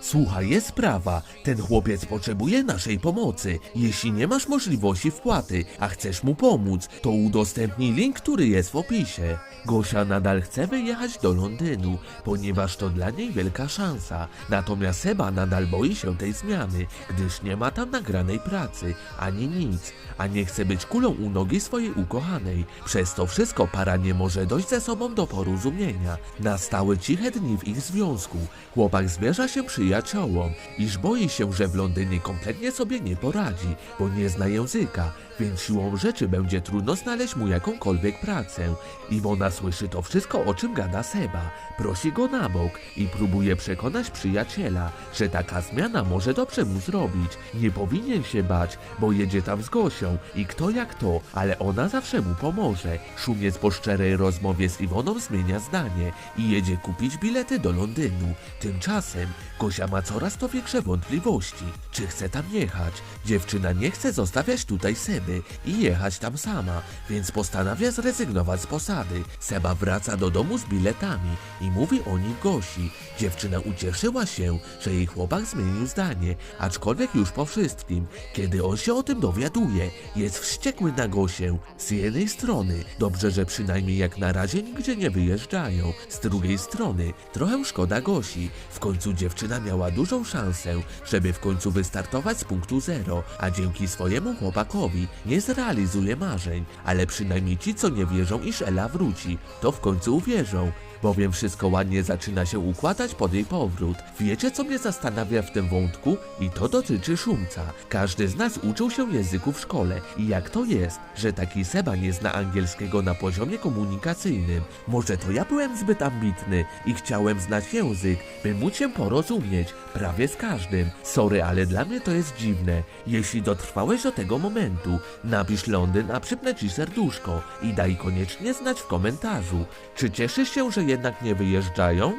Słuchaj, jest sprawa. Ten chłopiec potrzebuje naszej pomocy. Jeśli nie masz możliwości wpłaty, a chcesz mu pomóc, to udostępnij link, który jest w opisie. Gosia nadal chce wyjechać do Londynu, ponieważ to dla niej wielka szansa. Natomiast Seba nadal boi się tej zmiany, gdyż nie ma tam nagranej pracy, ani nic, a nie chce być kulą u nogi swojej ukochanej. Przez to wszystko para nie może dojść ze sobą do porozumienia. Nastały ciche dni w ich związku. Chłopak zwierza się przyjaciołom, iż boi się, że w Londynie kompletnie sobie nie poradzi, bo nie zna języka, więc siłą rzeczy będzie trudno znaleźć mu jakąkolwiek pracę. Iwona słyszy to wszystko, o czym gada Seba. Prosi go na bok i próbuje przekonać przyjaciela, że taka zmiana może dobrze mu zrobić. Nie powinien się bać, bo jedzie tam z Gosią i kto jak to, ale ona zawsze mu pomoże. Szumiec po szczerej rozmowie z Iwoną zmienia zdanie i jedzie kupić bilety do Londynu. Tymczasem Gosia ma coraz to większe wątpliwości, czy chce tam jechać. Dziewczyna nie chce zostawiać tutaj Seby i jechać tam sama, więc postanawia zrezygnować z posady. Seba wraca do domu z biletami i mówi o nich Gosi. Dziewczyna ucieszyła się, że jej chłopak zmienił zdanie, aczkolwiek już po wszystkim. Kiedy on się o tym dowiaduje, jest wściekły na Gosię. Z jednej strony, dobrze, że przynajmniej jak na razie nigdzie nie wyjeżdżają. Z drugiej strony, trochę szkoda Gosi. W końcu dziewczyna miała dużą szansę, żeby w końcu wystartować z punktu zero, a dzięki swojemu chłopakowi nie zrealizuje marzeń. Ale przynajmniej ci, co nie wierzą, iż Ela wróci, to w końcu uwierzą. Bowiem wszystko ładnie zaczyna się układać pod jej powrót. Wiecie, co mnie zastanawia w tym wątku? I to dotyczy Szumca. Każdy z nas uczył się języku w szkole. I jak to jest, że taki Seba nie zna angielskiego na poziomie komunikacyjnym? Może to ja byłem zbyt ambitny i chciałem znać język, by móc się porozumieć prawie z każdym. Sorry, ale dla mnie to jest dziwne. Jeśli dotrwałeś do tego momentu, napisz Londyn, a przypnę ci serduszko i daj koniecznie znać w komentarzu, czy cieszysz się, że jednak nie wyjeżdżają?